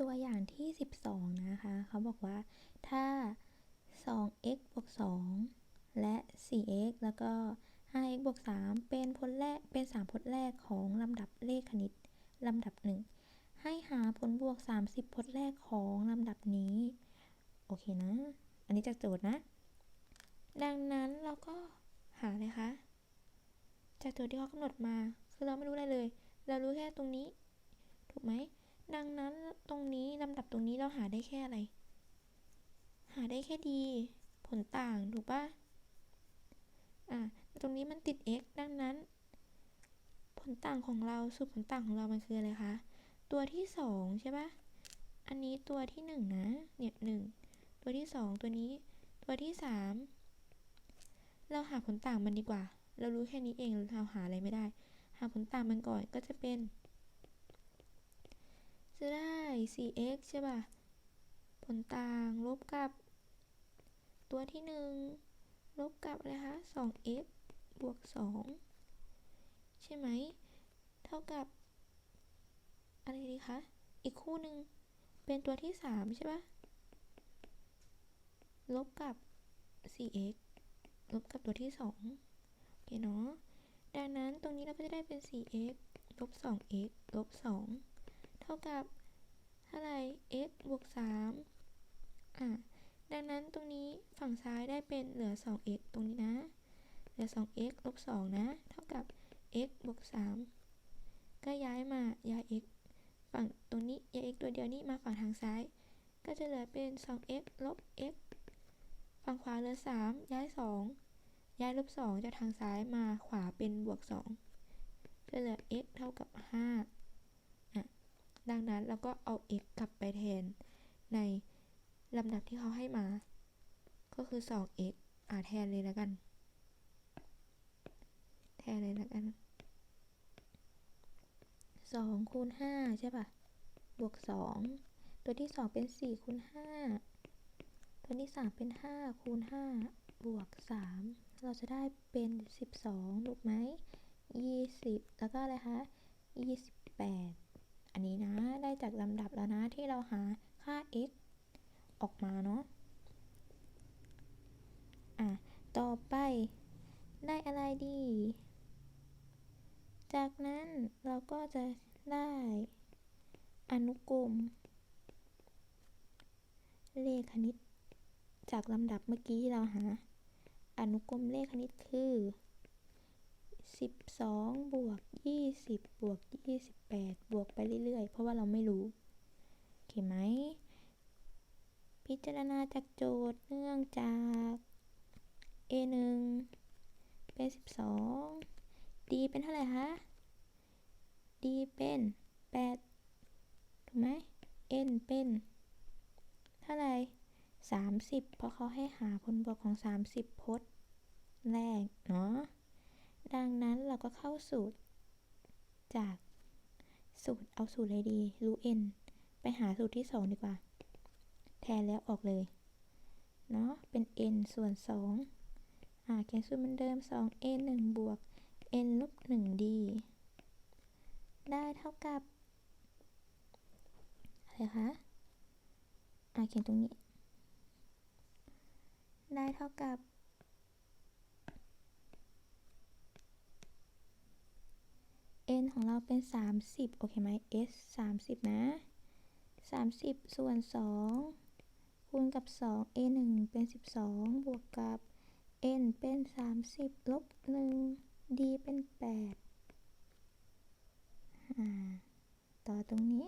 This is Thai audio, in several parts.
ตัวอย่างที่ 12 นะคะ เขาบอกว่าถ้า 2x บวก 2 และ 4x แล้วก็ 5x บวก 3 เป็นพลแรก เป็น 3พจน์แรกของลำดับเลขคณิตลำดับ 1 ให้หาผลบวก 30พจน์แรกของลำดับนี้ โอเคนะ อันนี้จากโจทย์นะ ดังนั้นเราก็หาเลยคะ จากโจทย์ที่เขากำหนดมา คือเราไม่รู้อะไรเลย เรารู้แค่ตรงนี้ ถูกไหม ดังนั้นตรงนี้ลำดับตรงนี้เราหาได้แค่อะไร หาได้แค่ดี ผลต่างถูกปะอะตรงนี้มันติด x ดังนั้น ผลต่างของเราสูตรผลต่างของเรามันคืออะไรคะตัวที่สองใช่ปะอันนี้ตัวที่หนึ่งนะเนี่ยหนึ่งตัวที่สองตัวนี้ ตัวที่สามเราหาผลต่างมันดีกว่า เรารู้แค่นี้เองเราหาอะไรไม่ได้ หาผลต่างมันก่อนก็จะเป็น จะได้ 4x ใช่ป่ะ ผลต่างลบกับ ตัวที่หนึ่งลบกับอะไรคะ 2x บวก 2 ใช่ไหม เท่ากับ อะไรดีคะ อีกคู่หนึ่งเป็นตัวที่ 3 ใช่ปะลบกับ 4x ลบกับตัวที่ 2 โอเคเนาะ ดังนั้นตรงนี้เราก็จะได้เป็น 4x ลบ 2x ลบ 2 ท่ากับเท่าไหร่ x บวก3อะดังนั้นตรงนี้ฝั่งซ้ายได้เป็นเหลือ 2x ตรงนี้นะ เหลือ 2x ลบ 2 นะ เท่ากับ x บวก 3 ก็ย้ายมาย้าย x ฝั่งตรงนี้ย้าย x ตัวเดียวนี้มาฝั่งทางซ้าย ก็จะเหลือเป็น 2x ลบ x ฝั่งขวาเหลือ 3 ย้าย 2 ย้ายลบ 2 จากทางซ้ายมาขวาเป็นบวก2จะเหลือ x เท่ากับ 5 ดังนั้นเราก็เอา x กลับไปแทน ในลำดับที่เขาให้มา ก็คือ 2x อ่าแทนเลยแล้วกัน แทนเลยแล้วกัน 2 คูณ 5 ใช่ป่ะ บวก 2 ตัวที่ 2 เป็น 4 คูณ 5 ตัวที่ 3 เป็น 5 คูณ 5 บวก 3 เราจะได้เป็น 12 ถูกไหม 20 แล้วก็อะไรคะ 28 อันนี้นะได้จากลำดับแล้วนะที่เราหาค่า x ออกมาเนาะอะต่อไปได้อะไรดี จากนั้นเราก็จะได้อนุกรม เลขคณิต จากลำดับเมื่อกี้ที่เราหา อนุกรมเลขคณิตคือ 12บวก20บวก28 บวกไปเรื่อยๆ เพราะว่าเราไม่รู้โอเคไหม พิจารณาจากโจทย์เนื่องจาก a 1เป็น 12 d เป็นเท่าไหร่คะ d เป็น 8 ถูกไหม n เป็น เท่าไหร่ 30 เพราะเขาให้หาผลบวกของ 30 พจน์แรกเนาะ ดังนั้นเราก็เข้าสูตร จากสูตรเอาสูตรอะไรดีรู้ n ไปหาสูตรที่ 2 ดีกว่า แทนแล้วออกเลย เนาะเป็น n ส่วน 2 อ่าเขียนสูตรเหมือนเดิม2 n 1บวก n ลบ 1 d ได้เท่ากับ อะไรคะ อ่าเขียนตรงนี้ ได้เท่ากับ n ของเราเป็น 30 โอเคไหม s 30 นะ 30 ส่วน 2 คูณกับ 2 a 1 เป็น 12 บวกกับ n เป็น 30 ลบ 1 d เป็น 8 ต่อตรงนี้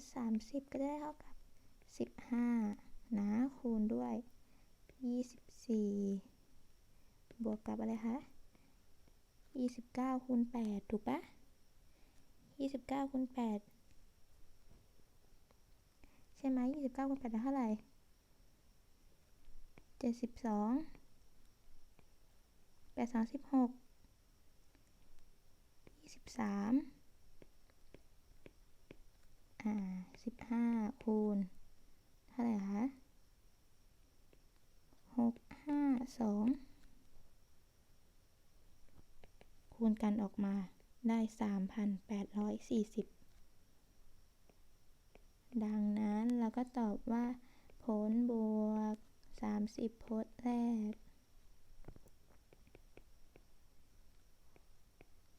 s 30 ก็ได้เท่ากับ 15 นะ คูณด้วย 24 บวกกับอะไรคะ 29คูณ8ถูกปะ29คูณ8ใช่ไหม29คูณ8ได้เท่าไหร่72 8 36 23อ่า15คูณ เท่าไหร่คะ 6 5 2 คูณกันออกมาได้ 3,840 ดังนั้นเราก็ตอบว่า ผลบวก 30 พจน์แรก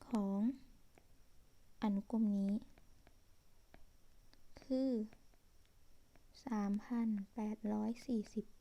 ของอนุกรมนี้ คือ 3,840